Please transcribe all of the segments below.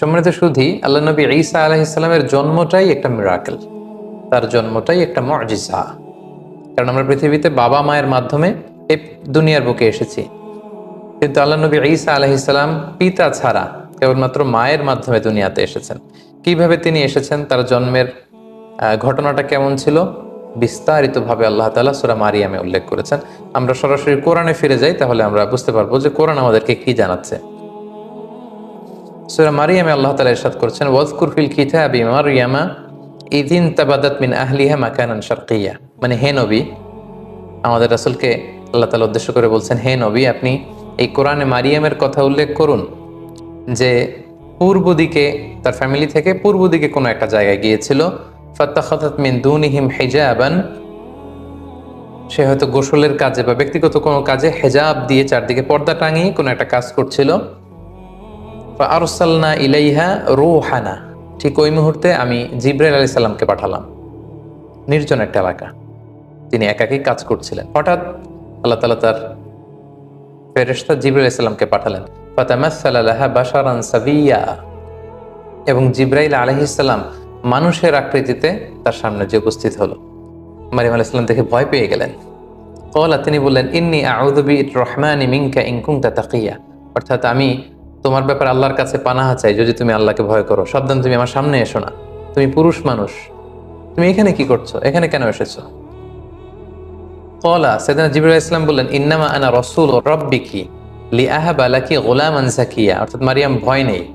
সম্মানিত সুধি আল্লাহ নবী ঈসা আলাহ ইসলামের জন্মটাই একটা মিরাকেল তার জন্মটাই একটা মজিজা। কারণ আমরা পৃথিবীতে বাবা মায়ের মাধ্যমে এই দুনিয়ার বুকে এসেছি। কিন্তু আল্লাহ নবী ঈসা আলাহ ইসলাম পিতা ছাড়া কেবলমাত্র মায়ের মাধ্যমে দুনিয়াতে এসেছেন। কীভাবে তিনি এসেছেন? তার জন্মের ঘটনাটা কেমন ছিল? বিস্তারিতভাবে আল্লাহ তালা সুরা মারিয়ামে উল্লেখ করেছেন। আমরা সরাসরি কোরআনে ফিরে যাই, তাহলে আমরা বুঝতে পারব যে কোরআন আমাদেরকে কি জানাচ্ছে। সুরা মারিয়ামে আল্লাহ তালা ইরশাদ করেছেন, ওয়াজকুর ফিল কিতাবি মারিয়ামা ইদিন তাবাদাত মিন আহলিহা মাকানান শারকিয়া। মানে হে নবী, আমাদের রাসূলকে আল্লাহ তালা উদ্দেশ্য করে বলছেন, হে নবী, আপনি এই কোরআনে মারিয়ামের কথা উল্লেখ করুন যে, পূর্ব দিকে তার ফ্যামিলি থেকে পূর্ব দিকে কোনো একটা জায়গায় গিয়েছিল ফাত্তাখাতাত মিন দুনিহিম হিজাবান। সে হয়তো গোসলের কাজে বা ব্যক্তিগত কোনো কাজে হেজাব দিয়ে চারদিকে পর্দা টাঙিয়ে কোনো একটা কাজ করছিল। আরসালনা ইলাইহা রুহানা। ঠিক ওই মুহূর্তে আমি জিব্রাইল আলাইহিস সালামকে পাঠালাম। নির্জন একটা এলাকা। তিনি একাকী কাজ করছিলেন। হঠাৎ আল্লাহ তালা তার ফেরেশতা জিব্রাইল আলাইহিস সালামকে পাঠালেন। ফাতামাসসালা বাশারান সাবিয়া। এবং জিব্রাইল আলাইহিসসালাম মানুষের আকৃতিতে তার সামনে যে উপস্থিত হলো। মারিয়াম আলাইহিস সালাম দেখে ভয় পেয়ে গেলেন। কলা তিনি বললেন, ইন্নি আউদবি রহমানি মিঙ্কা ইনকুংতা তাকিয়া। অর্থাৎ আমি তোমার ব্যাপারে আল্লাহর কাছে পানাহা চাই, যদি তুমি আল্লাহকে ভয় করো। সাবধান, তুমি আমার সামনে এসো না। তুমি পুরুষ মানুষ। তুমি এখানে কি করছ? এখানে কেন এসেছ? কলা, সেদিনা জিবুল ইসলাম বললেন, ইন্নামা আনা রসুল রব্বিকি লি আহাবা লাকি গোলাম আনসাকিয়া অর্থাৎ মারিয়াম ভয় নেই।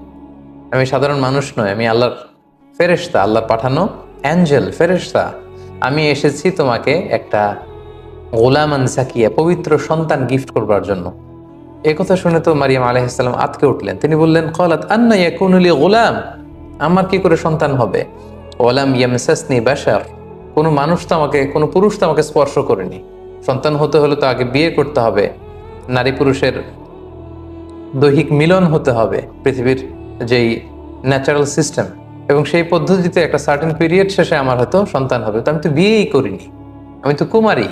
আমি সাধারণ মানুষ নয় আমি আল্লাহর ফেরেশতা, আল্লাহর পাঠানো অ্যাঞ্জেল, ফেরেশতা। আমি এসেছি তোমাকে একটা গোলাম আনসাকিয়া পবিত্র সন্তান গিফট করবার জন্য। কথা শুনে তো মারিয়াম আলাইহিসসালাম আতকে উঠলেন। তিনি বললেন, কলাত আন্না ইয়াকুনুলি গোলাম। আমার কি করে সন্তান হবে? ওলাম ইয়ামসাসনি বাশার। কোনো মানুষ তো আমাকে, কোনো পুরুষ তো আমাকে স্পর্শ করেনি। সন্তান হতে হলে তো আগে বিয়ে করতে হবে। নারী পুরুষের দৈহিক মিলন হতে হবে পৃথিবীর যেই ন্যাচারাল সিস্টেম এবং সেই পদ্ধতিতে একটা সার্টেন পিরিয়ড শেষে আমার হয়তো সন্তান হবে। তো আমি তো বিয়েই করিনি। আমি তো কুমারী।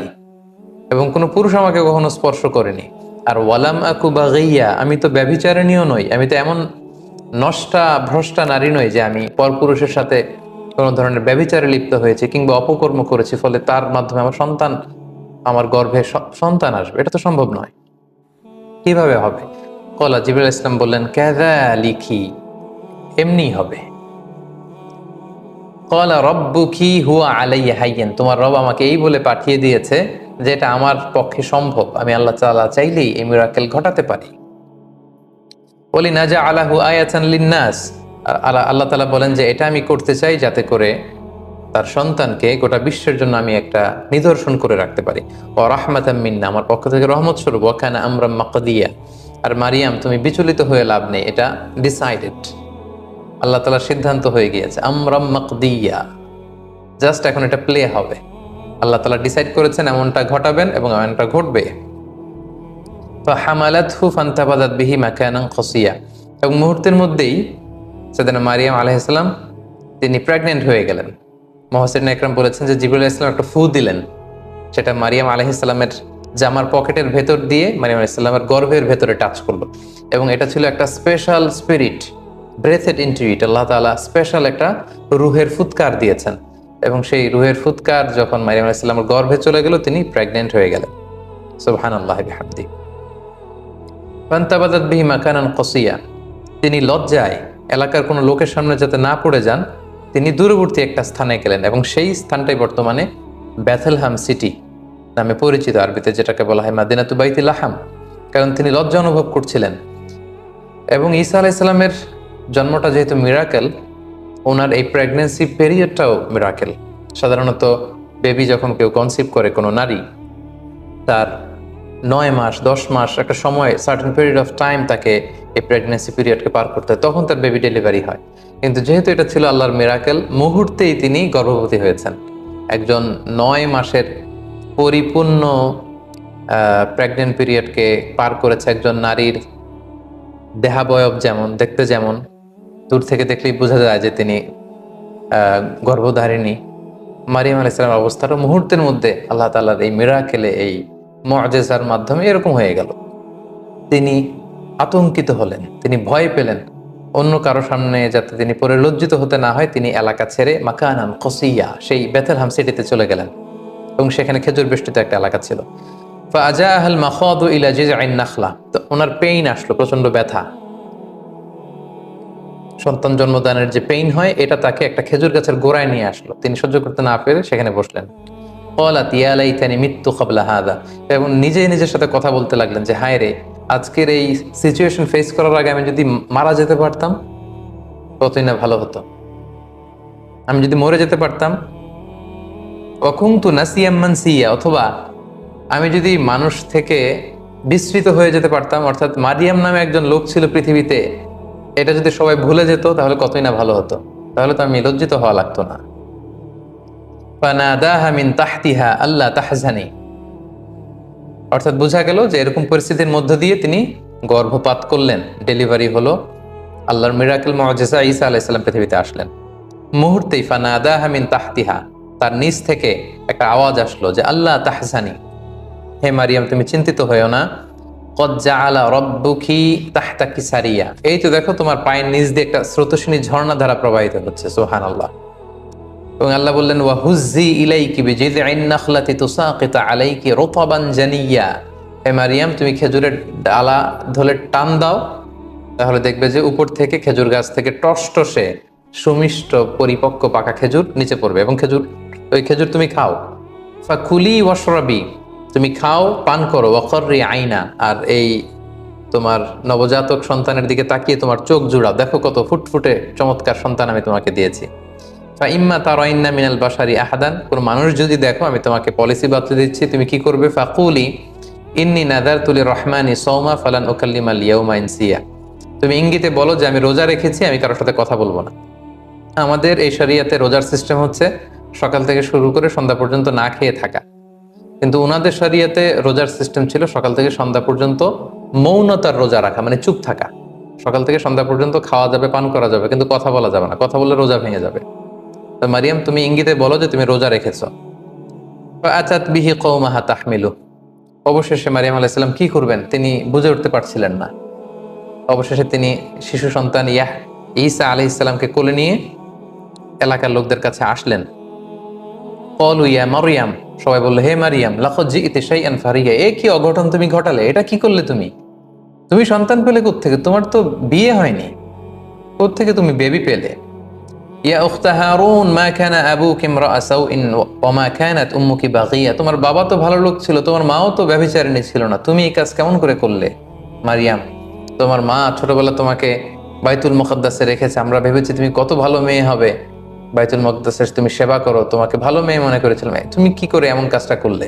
এবং কোনো পুরুষ আমাকে কখনো স্পর্শ করেনি। আর ওয়ালাম আকু বা গাইয়া আমি তো ব্যভিচারিণীও নই, আমি তো এমন নষ্টা, ভ্রষ্টা নারী নই যে আমি পরপুরুষের সাথে কোনো ধরনের ব্যভিচারে লিপ্ত হয়েছে কিংবা অপকর্ম করেছি, ফলে তার মাধ্যমে আমার সন্তান, আমার গর্ভে সন্তান আসবে। এটা তো সম্ভব নয়। কীভাবে হবে? কলা জিবুল ইসলাম বললেন ক্যাদা লিখি এমনি হবে। কলা রব্বু কি হুয়া আলাইয়া হাইয়েন, তোমার রব আমাকে এই বলে পাঠিয়ে দিয়েছে যে এটা আমার পক্ষে সম্ভব। আমি আল্লাহ তালা চাইলেই এই মিরাকেল ঘটাতে পারি। বলি না যা আলাহু আয়াতান লিন্নাস। আল্লাহ আল্লাহ তাআলা বলেন যে, এটা আমি করতে চাই যাতে করে তার সন্তানকে গোটা বিশ্বের জন্য আমি একটা নিদর্শন করে রাখতে পারি। ও রাহমাতাম মিন্না। আমার পক্ষ থেকে রহমত স্বরূপ। ওখানে আমরা মাকদিয়া। আর মারিয়াম, তুমি বিচলিত হয়ে লাভ নেই। এটা ডিসাইডেড আল্লাহ তালার সিদ্ধান্ত হয়ে গিয়েছে আমরা মাকদিয়া। জাস্ট এখন এটা প্লে হবে। আল্লাহ তালা ডিসাইড করেছেন এমনটা ঘটাবেন এবং এমনটা ঘটবে। তো হামালাত হু ফান্তাবাদাত বিহি মাকানাং খসিয়া। এবং মুহূর্তের মধ্যেই সেদিন মারিয়াম আলাইহিসসালাম তিনি প্রেগনেন্ট হয়ে গেলেন। মহসিন একরাম বলেছেন যে জিবুল ইসলাম একটা ফু দিলেন। সেটা মারিয়াম আলাইহিসসালামের জামার পকেটের ভেতর দিয়ে মারিয়াম আলাইহিসসালামের গর্ভের ভেতরে টাচ করল। এবং এটা ছিল একটা special spirit breathed into it আল্লাহ তাআলা স্পেশাল একটা রুহের ফুৎকার দিয়েছেন। এবং সেই রুহের ফুৎকার যখন মারিয়াম আলাইহিসসালামের গর্ভে চলে গেল, তিনি প্রেগনেন্ট হয়ে গেলেন। সুবহানাল্লাহ বিহামদি। ফান্তাবাদাত বিহি মাকানান কসিয়া। তিনি লজ্জায় এলাকার কোনো লোকের সামনে যাতে না পড়ে যান, তিনি দূরবর্তী একটা স্থানে গেলেন এবং সেই স্থানটাই বর্তমানে ব্যাথেলহাম সিটি নামে পরিচিত আরবিতে, যেটাকে বলা হয় মাদিনাতু বাইতিল আহাম কারণ তিনি লজ্জা অনুভব করছিলেন। এবং ঈসা আলাইসাল্লামের জন্মটা যেহেতু মিরাকেল ওনার এই প্রেগনেন্সি পিরিয়ডটাও মিরাকেল সাধারণত বেবি যখন কেউ কনসিভ করে কোনো নারী, তার নয় মাস, দশ মাস একটা সময় সার্টেন পিরিয়ড অফ টাইম তাকে এই প্রেগনেন্সি পিরিয়ডকে পার করতে হয়। তখন তার বেবি ডেলিভারি হয়। কিন্তু যেহেতু এটা ছিল আল্লাহর মিরাকেল মুহূর্তেই তিনি গর্ভবতী হয়েছেন। একজন নয় মাসের পরিপূর্ণ প্রেগনেন্ট পিরিয়ডকে পার করেছে একজন নারীর দেহাবয়ব যেমন, দেখতে যেমন। দূর থেকে দেখলেই বোঝা যায় যে তিনি গর্ভধারিণী। মারিয়াম আলাইসালামের অবস্থাটা মুহূর্তের মধ্যে আল্লাহ তালার এই মিরাকেলে এই মজেজার মাধ্যমে এরকম হয়ে গেল। তিনি আতঙ্কিত হলেন, তিনি ভয় পেলেন। অন্য কারও সামনে যাতে তিনি পরে লজ্জিত হতে না হয়, তিনি এলাকা ছেড়ে মাকানান কসিয়া, সেই বেথেলহাম সিটিতে চলে গেলেন। এবং সেখানে খেজুর বেষ্টিত একটা এলাকা ছিল। ফাজা আহল মাখাদু ইলা জিজআইন নাখলা। তো ওনার পেইন আসলো প্রচণ্ড ব্যথা। সন্তান জন্মদানের যে পেইন হয়, এটা তাকে একটা খেজুর গাছের গোড়ায় নিয়ে আসলো। তিনি সহ্য করতে না পেরে সেখানে বসলেন। কলাত ইয়ালাইতানি মৃত্যু কবলা হাদা। এবং নিজে নিজের সাথে কথা বলতে লাগলেন যে, হায় রে, আজকের এই সিচুয়েশন ফেস করার আগে আমি যদি মারা যেতে পারতাম, কতই না ভালো হতো। আমি যদি মরে যেতে পারতাম অকুংতু নাসিয়াম মানসিয়া, অথবা আমি যদি মানুষ থেকে বিস্মৃত হয়ে যেতে পারতাম, অর্থাৎ মারিয়াম নামে একজন লোক ছিল পৃথিবীতে এটা যদি সবাই ভুলে যেত, তাহলে কতই না ভালো হতো। তাহলে তো আমি লজ্জিত হওয়া লাগতো না। অর্থাৎ বোঝা গেল যে এরকম পরিস্থিতির দিয়ে তিনি গর্ভপাত করলেন। ডেলিভারি হলো আল্লাহর মিরাকেল মজেসা ঈসা আলাইসাল্লাম পৃথিবীতে আসলেন। মুহূর্তেই ফানাদাহা মিন তাহতিহা, তার নিচ থেকে একটা আওয়াজ আসলো যে আল্লাহ তাহজানি। হে মারিয়াম, তুমি চিন্তিত হয়েও না। এই তো দেখো তোমার পায়ের নিচ দিয়ে একটা স্রোতস্বিনী ঝর্ণা ধারা প্রবাহিত হচ্ছে সোহান আল্লাহ এবং আল্লাহ বললেন ওয়া হুজ্জি ইলাইকি মারিয়াম, তুমি খেজুরের ডালা ধরে টান দাও, তাহলে দেখবে যে উপর থেকে খেজুর গাছ থেকে টসটসে সুমিষ্ট পরিপক্ক পাকা খেজুর নিচে পড়বে। এবং খেজুর, ওই খেজুর তুমি খাও। ফাকুলি ওয়াশরাবি তুমি খাও, পান করো ওয়াকর্রি আইনা, আর এই তোমার নবজাতক সন্তানের দিকে তাকিয়ে তোমার চোখ জুড়াও। দেখো কত ফুটফুটে চমৎকার সন্তান আমি তোমাকে দিয়েছি। ইম্মা তার তারাইন্না মিনাল বাসারি আহাদান, কোন মানুষ যদি দেখো, আমি তোমাকে পলিসি বাতলে দিচ্ছি, তুমি কি করবে? ফাকুলি, ইন্নি নাদার তুলি রহমানি সৌমা ফালান ওকাল্লিমা লিয়াউমা ইনসিয়া। তুমি ইঙ্গিতে বলো যে আমি রোজা রেখেছি, আমি কারোর সাথে কথা বলব না। আমাদের এই শরিয়াতে রোজার সিস্টেম হচ্ছে, সকাল থেকে শুরু করে সন্ধ্যা পর্যন্ত না খেয়ে থাকা। কিন্তু ওনাদের শরিয়াতে রোজার সিস্টেম ছিল সকাল থেকে সন্ধ্যা পর্যন্ত মৌনতার রোজা রাখা মানে চুপ থাকা। সকাল থেকে সন্ধ্যা পর্যন্ত খাওয়া যাবে, পান করা যাবে, কিন্তু কথা বলা যাবে না। কথা বললে রোজা ভেঙে যাবে। তো মারিয়াম, তুমি ইঙ্গিতে বলো যে তুমি রোজা রেখেছ। আচাত বিহি কৌমাহা তাহমিলু। অবশেষে মারিয়াম আলাইসাল্লাম কি করবেন? তিনি বুঝে উঠতে পারছিলেন না। অবশেষে তিনি শিশু সন্তান ইয়াহ ঈসা আলি ইসলামকে কোলে নিয়ে এলাকার লোকদের কাছে আসলেন। কলু ইয়া মারিয়াম সবাই বলল, হে মারিয়াম লাখো জি ইতে সেই ফারিয়া এ কি অঘটন তুমি ঘটালে? এটা কি করলে তুমি? তুমি সন্তান পেলে থেকে তোমার তো বিয়ে হয়নি। থেকে তুমি বেবি পেলে? ইয়া উখতা হারুন, মা কানা আবুক ইমরাআ সাউইন ওয়া মা কানাত উম্মুকি বাগিয়া। তোমার বাবা তো ভালো লোক ছিল, তোমার মাও তো ব্যভিচারিণী ছিল না। তুমি এই কাজ কেমন করে করলে? মারিয়াম, তোমার মা ছোটবেলা তোমাকে বাইতুল মুকদ্দাসে রেখেছে। আমরা ভেবেছি তুমি কত ভালো মেয়ে হবে। বাইতুল মুকদ্দাসের তুমি সেবা করো, তোমাকে ভালো মেয়ে মনে করেছিলাম তুমি কি করে এমন কাজটা করলে?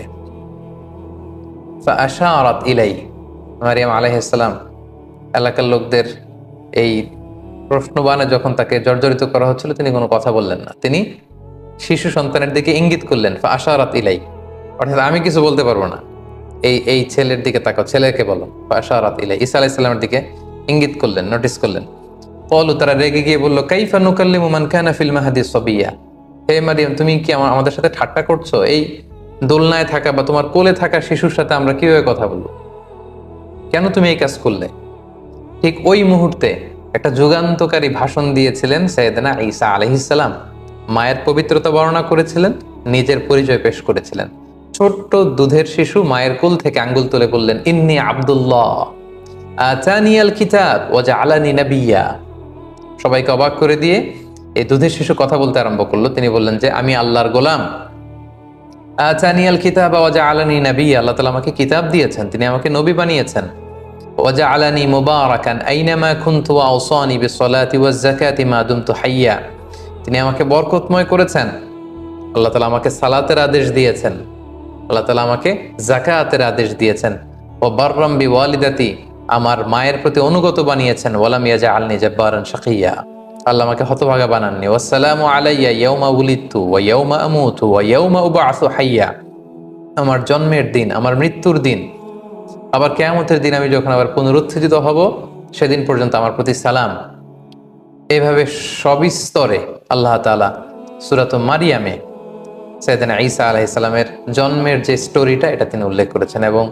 ফাআশারাত ইলাই মারিয়াম আলাইহিসসালাম এলাকার লোকদের এই প্রশ্নবানে যখন তাকে জর্জরিত করা হচ্ছিল, তিনি কোনো কথা বললেন না। তিনি শিশু সন্তানের দিকে ইঙ্গিত করলেন আশারাত ইলাই। অর্থাৎ আমি কিছু বলতে পারব না। এই এই ছেলের দিকে তাকাও, ছেলেকে বলো আশারাত ইলাই। ঈসা আলাইসাল্লামের দিকে ইঙ্গিত করলেন নোটিস করলেন। কলু তারা রেগে গিয়ে বলল, কাইফা নুকাল্লিমু মান কানা ফিল মাহাদি সবিয়া? হে মারিয়াম, তুমি কি আমার আমাদের সাথে ঠাট্টা করছ? এই দোলনায় থাকা বা তোমার কোলে থাকা শিশুর সাথে আমরা কীভাবে কথা বলব? কেন তুমি এই কাজ করলে? ঠিক ওই মুহূর্তে একটা যুগান্তকারী ভাষণ দিয়েছিলেন সৈয়দনা ঈসা আলহিসাল্লাম মায়ের পবিত্রতা বর্ণনা করেছিলেন, নিজের পরিচয় পেশ করেছিলেন। ছোট্ট দুধের শিশু মায়ের কোল থেকে আঙ্গুল তুলে বললেন, ইন্নি আবদুল্লাহ। আচানিয়াল কিতাব ও আলানি নাবিয়া। সবাইকে অবাক করে দিয়ে এই দুধের শিশু কথা বলতে আরম্ভ করল। তিনি বললেন যে, আমি আল্লাহর গোলাম। আচানিয়াল কিতাব ওয়াজা আলানি নবী। আল্লাহ তালা আমাকে কিতাব দিয়েছেন। তিনি আমাকে নবী বানিয়েছেন। ওয়াজা আলানি মুবারাকান আইনামা খুনতু আওসানি বিসলাতি ওয়াজ যাকাতি মা দুমতু হাইয়া। তিনি আমাকে বরকতময় করেছেন। আল্লাহ তালা আমাকে সালাতের আদেশ দিয়েছেন। আল্লাহ তালা আমাকে জাকাতের আদেশ দিয়েছেন। ও বাররাম বি ওয়ালিদাতি আমার মায়ের প্রতি অনুগত বানিয়েছেন, ওয়ালাম ইয়াজা আলনি জব্বারান শাকিয়া। আল্লাহ আমাকে হতভাগা বানাননি। ওয়াসসালামু আলাইয়া ইয়াউমা উলিদতু ওয়া ইয়াউমা আমুতু ওয়া ইয়াউমা উবআসু হাইয়া। আমার জন্মের দিন, আমার মৃত্যুর দিন, আবার কেয়ামতের দিন আমি যখন আবার পুনরুত্থিত হব, সেদিন পর্যন্ত আমার প্রতি সালাম। এইভাবে সবিস্তরে আল্লাহ তালা সুরাত মারিয়ামে সৈয়দিন ঈসা আলাহ ইসলামের জন্মের যে স্টোরিটা, এটা তিনি উল্লেখ করেছেন এবং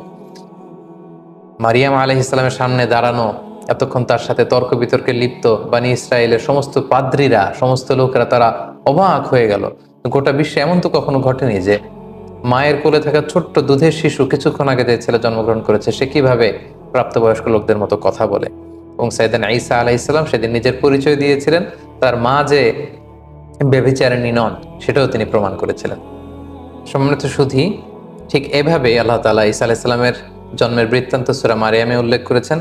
মারিয়াম আলহ ইসলামের সামনে দাঁড়ানো, এতক্ষণ তার সাথে তর্ক বিতর্কে লিপ্ত বানি ইসরায়েলের সমস্ত পাদ্রীরা, সমস্ত লোকেরা তারা অবাক হয়ে গেল। গোটা বিশ্বে এমন তো কখনো ঘটেনি যে মায়ের কোলে থাকা ছোট্ট দুধের শিশু কিছুক্ষণ আগে যে ছেলে জন্মগ্রহণ করেছে, সে কীভাবে প্রাপ্তবয়স্ক লোকদের মতো কথা বলে। এবং সাইদান আইসা আলাহ ইসলাম সেদিন নিজের পরিচয় দিয়েছিলেন, তার মা যে বেবিচারিণী নন, সেটাও তিনি প্রমাণ করেছিলেন। সম্মানিত সুধী, ঠিক এভাবে আল্লাহ তালা ঈসা আলাইসাল্লামের জন্মের বৃত্তান্ত সুরা মারিয়ামে উল্লেখ করেছেন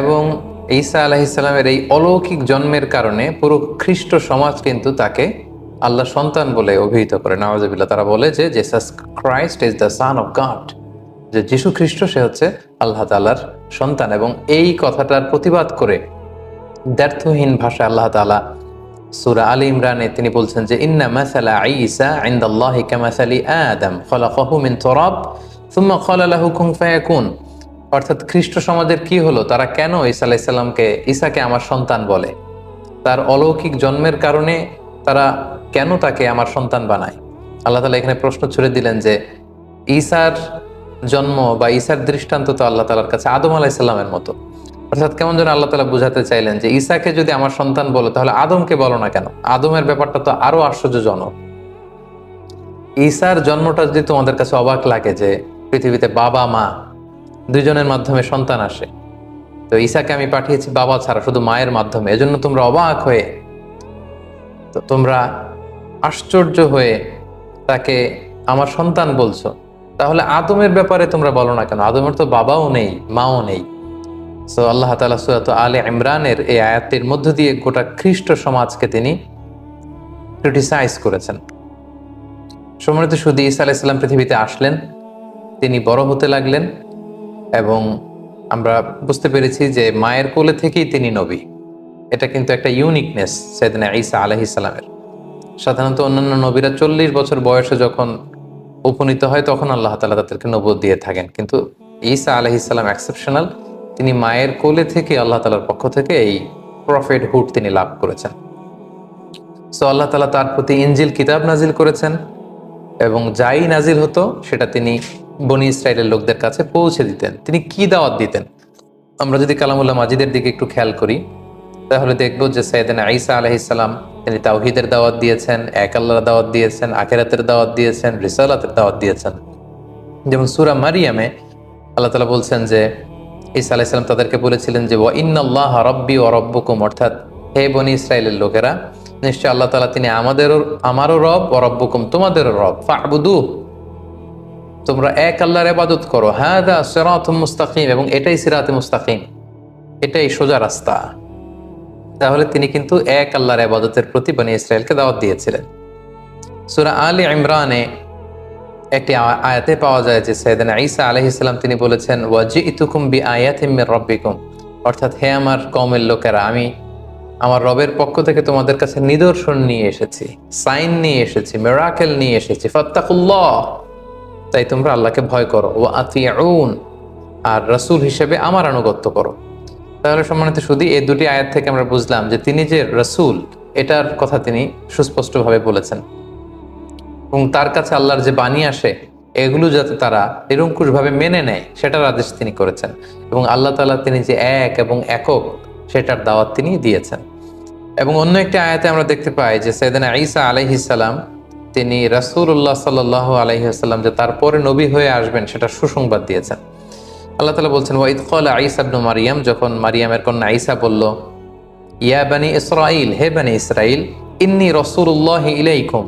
এবং ঈসা আলাহিসাল্লামের এই অলৌকিক জন্মের কারণে পুরো খ্রিস্ট সমাজ কিন্তু তাকে আল্লাহ সন্তান বলে অভিহিত করে। নওয়াজবিল্লা তারা বলে যে Jesus Christ is the son of God যে যিশু খ্রিস্ট সে হচ্ছে আল্লাহ তালার সন্তান এবং এই কথাটার প্রতিবাদ করে দ্ব্যর্থহীন ভাষা আল্লাহ তালা সুরা আলী ইমরানে তিনি বলছেন যে, ইন্না মাসালা ঈসা ইনদাল্লাহি কামাসালি আদম, খলাকাহু মিন তুরাব সুম্মা ক্বালা লাহু কুন ফায়াকুন। অর্থাৎ খ্রিস্ট সমাজের কি হলো? তারা কেন ঈসা আলাইসাল্লামকে ঈসাকে আমার সন্তান বলে? তার অলৌকিক জন্মের কারণে তারা কেন তাকে আমার সন্তান বানায়? আল্লাহ তালা এখানে প্রশ্ন ছুড়ে দিলেন যে, ঈসার জন্ম বা ঈসার দৃষ্টান্ত তো আল্লাহ তালার কাছে আদম আলাইসাল্লামের মতো। অর্থাৎ কেমন যেন আল্লাহ তালা বুঝাতে চাইলেন যে, ঈসাকে যদি আমার সন্তান বলো, তাহলে আদমকে বলো না কেন? আদমের ব্যাপারটা তো আরও আশ্চর্যজনক। ঈসার জন্মটা যদি তোমাদের কাছে অবাক লাগে যে পৃথিবীতে বাবা, মা দুইজনের মাধ্যমে সন্তান আসে। তো ঈসাকে আমি পাঠিয়েছি বাবা ছাড়া, শুধু মায়ের মাধ্যমে। এজন্য তোমরা অবাক হয়ে, তো তোমরা আশ্চর্য হয়ে তাকে আমার সন্তান বলছো। তাহলে আদমের ব্যাপারে তোমরা বলো না কেন? আদমের তো বাবাও নেই, মাও নেই। সো আল্লাহ তালা সুয়াত আলে ইমরানের এই আয়াতের মধ্য দিয়ে গোটা খ্রিস্ট সমাজকে তিনি ক্রিটিসাইজ করেছেন। সম্মানিত শুধু ঈসা আলাইসাল্লাম পৃথিবীতে আসলেন। তিনি বড় হতে লাগলেন এবং আমরা বুঝতে পেরেছি যে মায়ের কোলে থেকেই তিনি নবী। এটা কিন্তু একটা ইউনিকনেস সেদিন ঈসা আলহি সালামের। সাধারণত অন্যান্য নবীরা চল্লিশ বছর বয়সে যখন উপনীত হয়, তখন আল্লাহ তালা তাদেরকে নবদ দিয়ে থাকেন। কিন্তু ঈসা আলহি সালাম এক্সেপশনাল তিনি মায়ের কোলে থেকে আল্লাহ তালার পক্ষ থেকে এই প্রফেট হুড তিনি লাভ করেছেন। সো আল্লাহ তালা তার প্রতি ইঞ্জিল কিতাব নাজিল করেছেন এবং যাই নাজিল হতো, সেটা তিনি বনি ইসরায়েলের লোকদের কাছে পৌঁছে দিতেন। তিনি কি দাওয়াত দিতেন? আমরা যদি কালামুল্লাহ মাজিদের দিকে একটু খেয়াল করি, তাহলে দেখব যে সৈয়দিন আইসা আলহিসাল্লাম তিনি তাওহিদের দাওয়াত দিয়েছেন, এক আল্লাহর দাওয়াত দিয়েছেন, আখেরাতের দাওয়াত দিয়েছেন, রিসালাতের দাওয়াত দিয়েছেন। যেমন সুরা মারিয়ামে আল্লাহ তালা বলছেন যে, ঈসা আলাইসাল্লাম তাদেরকে বলেছিলেন যে ইন্নাল্লাহ রব্বি ও রব্বকুম অর্থাৎ হে বনি ইসরায়েলের লোকেরা, নিশ্চয় আল্লাহ তালা তিনি আমাদেরও, আমারও রব ও রব্বকুম তোমাদেরও রব ফাবুদু তোমরা এক আল্লাহর ইবাদত করো। হ্যাঁ দা সিরাত মুস্তাকিম এবং এটাই সিরাতে মুস্তাকিম। এটাই সোজা রাস্তা। তাহলে তিনি কিন্তু এক আল্লাহর ইবাদতের প্রতি বনি ইসরায়েলকে দাওয়াত দিয়েছিলেন। সূরা আলী ইমরানে একটি আয়াতে পাওয়া যায় যে সৈয়দনা ঈসা আলাইহিস সালাম তিনি বলেছেন ওয়াজি ইতুকুম বি আয়াতিম মির রাব্বিকুম। অর্থাৎ, হে আমার কওমের লোকেরা, আমি আমার রবের পক্ষ থেকে তোমাদের কাছে নিদর্শন নিয়ে এসেছি, সাইন নিয়ে এসেছি, মেরাকেল নিয়ে এসেছি, ফাত্তাকুল্লাহ। তাই তোমরা আল্লাহকে ভয় করো। ও আতিউন, আর রাসূল হিসেবে আমার আনুগত্য করো। তাহলে সম্মানিত শুধু এই দুটি আয়াত থেকে আমরা বুঝলাম যে তিনি যে রসুল, এটার কথা তিনি সুস্পষ্টভাবে বলেছেন। এবং তার কাছে আল্লাহর যে বাণী আসে, এগুলো যাতে তারা নিরঙ্কুশভাবে মেনে নেয়, সেটার আদেশ তিনি করেছেন। এবং আল্লাহ তাআলা তিনি যে এক এবং একক, সেটার দাওয়াত তিনি দিয়েছেন। এবং অন্য একটি আয়াতে আমরা দেখতে পাই যে সৈয়দনা ঈসা আলাইহিসাল্লাম তিনি রাসূলুল্লাহ সাল্লাহ আলাইহাল্লাম যে তারপরে নবী হয়ে আসবেন সেটা সুসংবাদ দিয়েছেন। আল্লাহ তালা বলছেন ওয়াইদ কল আইসা ইবনু মারিয়াম যখন মারিয়ামের কন্যা আইসা বলল, ইয়া বানি ইসরাইল হে বানি ইসরাইল ইন্নি রসুল্লাহ ইলাইকুম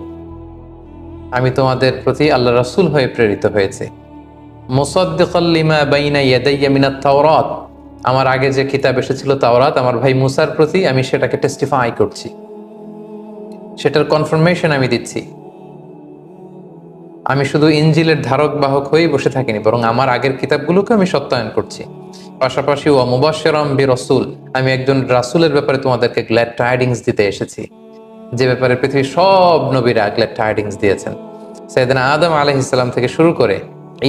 আমি তোমাদের প্রতি আল্লাহ রসুল হয়ে প্রেরিত হয়েছে। মুসাদ্দিকাল্লিমা বাইনা ইয়াদাইয়া মিনাত তাওরাত, আমার আগে যে কিতাব এসেছিল তাওরাত, আমার ভাই মুসার প্রতি আমি সেটাকে টেস্টিফাই করছি। সেটার কনফার্মেশন আমি দিচ্ছি। আমি শুধু ইঞ্জিলের ধারক বাহক হয়েই বসে থাকিনি, বরং আমার আগের কিতাবগুলোকে আমি সত্যায়ন করছি। পাশাপাশি ও মুবাশশিরাম বি রসুল আমি একজন রাসূলের ব্যাপারে তোমাদেরকে গ্ল্যাড টাইডিংস দিতে এসেছি। যে ব্যাপারে পৃথিবীর সব নবীরা গ্ল্যাড টাইডিংস দিয়েছেন। সৈয়দনা আদম আলাইহিসসালাম থেকে শুরু করে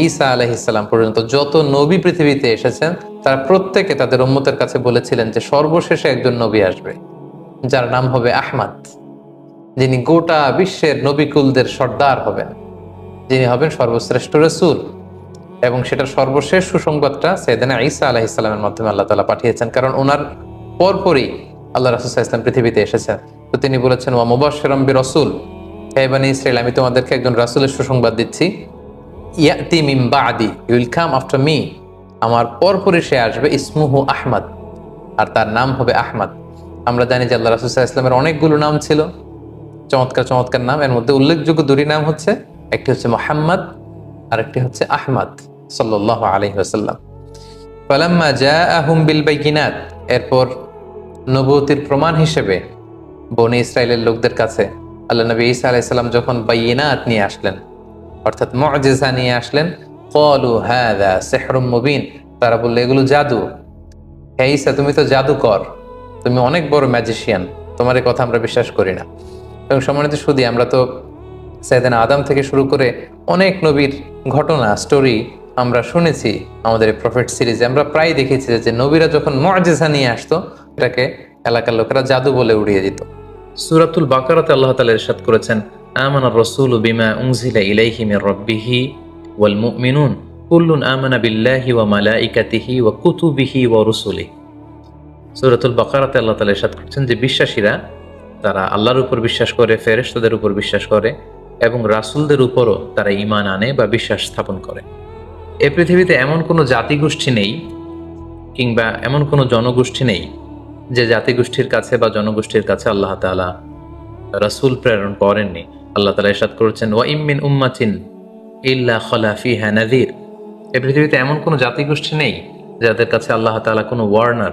ঈসা আলাইহিসসালাম পর্যন্ত যত নবী পৃথিবীতে এসেছেন, তারা প্রত্যেকে তাদের উম্মতের কাছে বলেছিলেন যে সর্বশেষে একজন নবী আসবে, যার নাম হবে আহমাদ, যিনি গোটা বিশ্বের নবিকুলদের সর্দার হবেন। যিনি হবেন সর্বশ্রেষ্ঠ রসুল এবং সেটার সর্বশেষ সুসংবাদটা সৈয়দানা ঈসা আলাহ ইসলামের মাধ্যমে আল্লাহ তালা পাঠিয়েছেন। কারণ ওনার পরপরই আল্লাহ রাসুল ইসলাম পৃথিবীতে এসেছেন। তো তিনি বলেছেন, ওয়া মুবাশশিরাম রসুল হে বানি ইসরাইল আমি তোমাদেরকে একজন রাসূলের সুসংবাদ দিচ্ছি। ইয়াতি মিন বাদি উইল কাম আফটার মি। আমার পরপরই সে আসবে ইসমুহু আহমদ, আর তার নাম হবে আহমদ। আমরা জানি যে আল্লাহ রাসুল ইসলামের অনেকগুলো নাম ছিল। চমৎকার চমৎকার নাম। এর মধ্যে উল্লেখযোগ্য দুটি নাম হচ্ছে একটি হচ্ছে মোহাম্মদ আর একটি হচ্ছে আহমদ সাল্লাহ আলহি আসাল্লাম ফালাম্মা যা আহুম বিল বাইকিনাত এরপর নবতির প্রমাণ হিসেবে বনে ইসরায়েলের লোকদের কাছে আল্লাহ নবী ঈসা আলাইসাল্লাম যখন বাইনাত নিয়ে আসলেন, অর্থাৎ মজেজা নিয়ে আসলেন কলু হ্যাদা সেহরুম মুবিন, তারা বলল, এগুলো জাদু। হ্যাঁ ঈসা, তুমি তো জাদুকর। তুমি অনেক বড় ম্যাজিশিয়ান। তোমার কথা আমরা বিশ্বাস করি না। এবং সম্মানিত শুধু আমরা তো সাইদান আদাম থেকে শুরু করে অনেক নবীর ঘটনা স্টোরি আমরা শুনেছি আমাদের প্রফেট সিরিজে আমরা প্রায় দেখেছি যে নবীরা যখন মজেজা নিয়ে আসতো, এটাকে এলাকার লোকেরা জাদু বলে উড়িয়ে দিত। সুরাতুল বাকারাতে আল্লাহ তালা ইরশাদ করেছেন, আমানা রসুল বিমা উনজিলা ইলাইহি মির রাব্বিহি ওয়াল মুমিনুন, কুল্লুন আমানা বিল্লাহি ওয়া মালাইকাতিহি ওয়া কুতুবিহি ওয়া রুসুলিহি। সুরাতুল বাকারাতে আল্লাহ তাআলা ইরশাদ করছেন যে বিশ্বাসীরা, তারা আল্লাহর উপর বিশ্বাস করে, ফেরেশতাদের উপর বিশ্বাস করে এবং রাসূলদের উপরও তারা ঈমান আনে বা বিশ্বাস স্থাপন করে। এ পৃথিবীতে এমন কোনো জাতিগোষ্ঠী নেই কিংবা এমন কোনো জনগোষ্ঠী নেই যে জাতিগোষ্ঠীর কাছে বা জনগোষ্ঠীর কাছে আল্লাহ তাআলা রাসূল প্রেরণ করেননি। আল্লাহ তালা ইরশাদ করেছেন, ওয়া ইম্মিন উম্মাতিন ইল্লা খলা ফিহা নাযীর। এ পৃথিবীতে এমন কোনো জাতিগোষ্ঠী নেই যাদের কাছে আল্লাহ তাআলা কোনো ওয়ার্নার,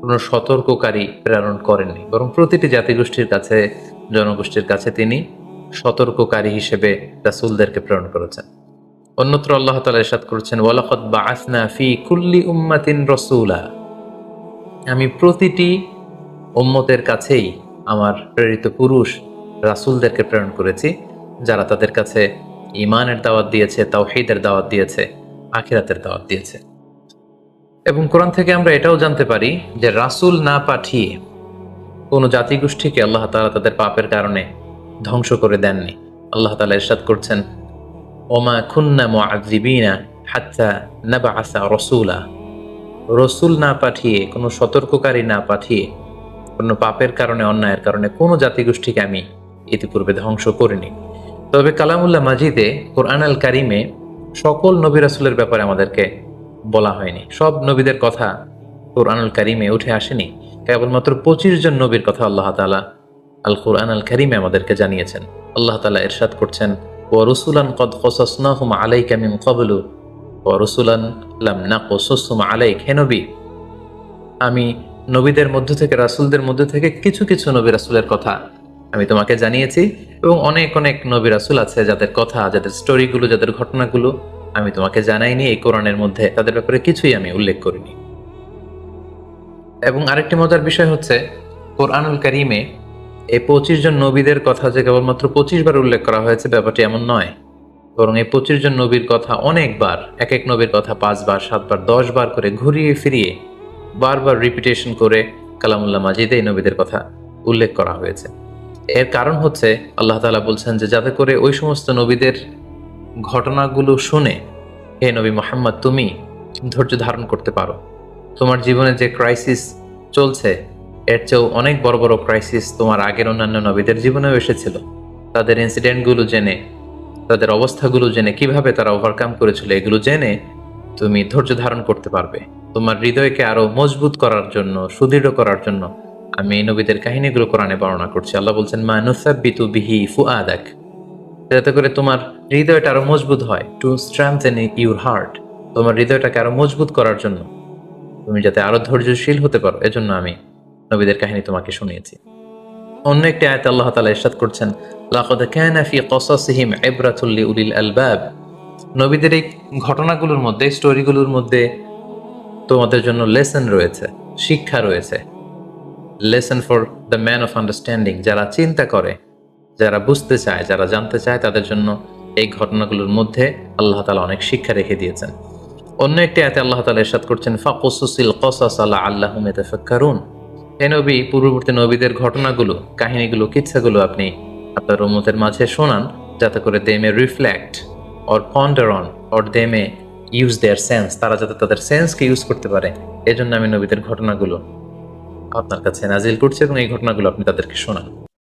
কোনো সতর্ককারী প্রেরণ করেননি। বরং প্রতিটি জাতিগোষ্ঠীর কাছে, জনগোষ্ঠীর কাছে তিনি সতর্ককারী হিসেবে রাসুলদেরকে প্রেরণ করেছেন। অন্যত্র আল্লাহ তালা ইরশাদ করেছেন, ওয়ালাকাদ বাআসনা ফি কুল্লি উম্মাতিন রাসূলা আমি প্রতিটি উম্মতের কাছেই আমার প্রেরিত পুরুষ রাসুলদেরকে প্রেরণ করেছি, যারা তাদের কাছে ইমানের দাওয়াত দিয়েছে, তাওহীদের দাওয়াত দিয়েছে, আখিরাতের দাওয়াত দিয়েছে। এবং কোরআন থেকে আমরা এটাও জানতে পারি যে রাসূল না পাঠিয়ে কোনো জাতিগোষ্ঠীকে আল্লাহ তালা তাদের পাপের কারণে ধ্বংস করে দেননি। আল্লাহ তালা ইরশাদ করছেন, ওমা খুন্না মুআযিবিনা হাত্তা নাবআসা রাসূলা। রসুল না পাঠিয়ে, কোনো সতর্ককারী না পাঠিয়ে, কোনো পাপের কারণে, অন্যায়ের কারণে কোনো জাতিগোষ্ঠীকে আমি ইতিপূর্বে ধ্বংস করিনি। তবে কালামুল্লাহ মাজিদে কোরআন আল কারিমে সকল নবী রাসুলের ব্যাপারে আমাদেরকে বলা হয়নি। সব নবীদের কথা কোরআনুল কারিমে উঠে আসেনি। কেবলমাত্র পঁচিশ জন নবীর কথা আল্লাহ তালা আল কোরআন আল কারিমে আমাদেরকে জানিয়েছেন। আল্লাহ তালা এরশাদ করছেন ও রসুলান কদ কসাসনাহুম আলাইকা মিন কবলু ও রসুলান লাম না কসুম আলাইক হে নবী, আমি নবীদের মধ্য থেকে, রাসুলদের মধ্য থেকে কিছু কিছু নবী রাসুলের কথা আমি তোমাকে জানিয়েছি এবং অনেক অনেক নবী রাসুল আছে যাদের কথা, যাদের স্টোরিগুলো যাদের ঘটনাগুলো আমি তোমাকে জানাইনি এই কোরআনের মধ্যে, তাদের ব্যাপারে কিছুই আমি উল্লেখ করিনি। এবং আরেকটি মজার বিষয় হচ্ছে, কোরআনুল কারিমে এই পঁচিশ জন নবীদের কথা যে কেবলমাত্র পঁচিশ বার উল্লেখ করা হয়েছে, ব্যাপারটি এমন নয়। বরং এই পঁচিশ জন নবীর কথা অনেকবার, এক এক নবীর কথা পাঁচবার, সাতবার, দশবার করে ঘুরিয়ে ফিরিয়ে, বারবার রিপিটেশন করে কালামুল্লাহ মাজিদে এই নবীদের কথা উল্লেখ করা হয়েছে। এর কারণ হচ্ছে, আল্লাহ তালা বলছেন যে যাতে করে ওই সমস্ত নবীদের ঘটনাগুলো শুনে, হে নবী মোহাম্মদ, তুমি ধৈর্য ধারণ করতে পারো। তোমার জীবনে যে ক্রাইসিস চলছে এর চেয়েও অনেক বড় বড় ক্রাইসিস তোমার আগের অন্যান্য নবীদের জীবনেও এসেছিল। তাদের ইনসিডেন্টগুলো জেনে, তাদের অবস্থাগুলো জেনে, কীভাবে তারা ওভারকাম করেছিল, এগুলো জেনে তুমি ধৈর্য ধারণ করতে পারবে। তোমার হৃদয়কে আরও মজবুত করার জন্য, সুদৃঢ় করার জন্য আমি এই নবীদের কাহিনীগুলো কোরআনে বর্ণনা করছি। আল্লাহ বলছেন, মা নুসাব্বিতু বিহি ফুআদাক। যাতে করে তোমার হৃদয়টা আরও মজবুত হয় টু স্ট্রেংথেন ইউর হার্ট তোমার হৃদয়টাকে আরও মজবুত করার জন্য তুমি যাতে আরও ধৈর্যশীল হতে পারো। এজন্য আমি নবীদের কাহিনী তোমাকে শুনিয়েছি। অন্য একটি আয়াত আল্লাহ তাআলা ইরশাদ করছেন, লাকাদ কানা ফি কসাসিহিম ইবরাতুল আলবাব। নবীদের এই ঘটনাগুলোর মধ্যে, স্টোরিগুলোর মধ্যে তোমাদের জন্য লেসন রয়েছে, শিক্ষা রয়েছে। Lesson for the man of understanding, যারা চিন্তা করে, যারা বুঝতে চায়, যারা জানতে চায়, তাদের জন্য এই ঘটনাগুলোর মধ্যে আল্লাহ তালা অনেক শিক্ষা রেখে দিয়েছেন। অন্য একটি আয়তে আল্লাহ তালা এরশাদ করছেন, ফাকুসুসিল কসাস আল্লাহ আল্লাহ মেতাফাক্কারুন হে নবী, পূর্ববর্তী নবীদের ঘটনাগুলো, কাহিনীগুলো, কিচ্ছাগুলো আপনি আপনার রোমতের মাঝে শোনান, যাতে করে they may reflect or ponder on or they may use their sense তারা যাতে তাদের সেন্সকে ইউজ করতে পারে। এজন্য আমি নবীদের ঘটনাগুলো আপনার কাছে নাজিল করছি এবং এই ঘটনাগুলো আপনি তাদেরকে শোনান।